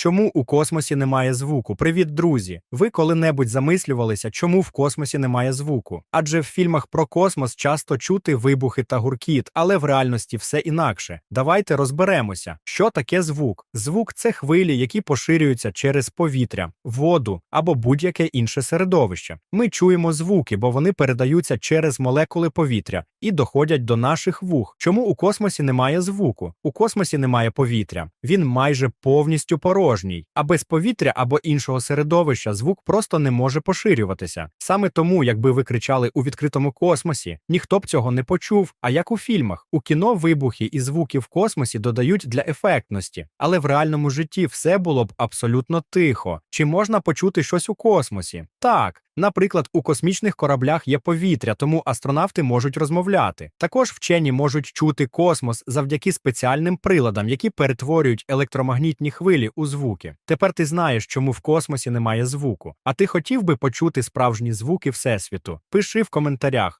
Чому у космосі немає звуку? Привіт, друзі! Ви коли-небудь замислювалися, чому в космосі немає звуку? Адже в фільмах про космос часто чути вибухи та гуркіт, але в реальності все інакше. Давайте розберемося, що таке звук. Звук це хвилі, які поширюються через повітря, воду або будь-яке інше середовище. Ми чуємо звуки, бо вони передаються через молекули повітря і доходять до наших вух. Чому у космосі немає звуку? У космосі немає повітря. Він майже повністю порожній. А без повітря або іншого середовища звук просто не може поширюватися. Саме тому, якби ви кричали у відкритому космосі, ніхто б цього не почув. А як у фільмах, у кіно вибухи і звуки в космосі додають для ефектності, але в реальному житті все було б абсолютно тихо. Чи можна почути щось у космосі? Так. Наприклад, у космічних кораблях є повітря, тому астронавти можуть розмовляти. Також вчені можуть чути космос завдяки спеціальним приладам, які перетворюють електромагнітні хвилі у звуки. Тепер ти знаєш, чому в космосі немає звуку. А ти хотів би почути справжні звуки Всесвіту? Пиши в коментарях.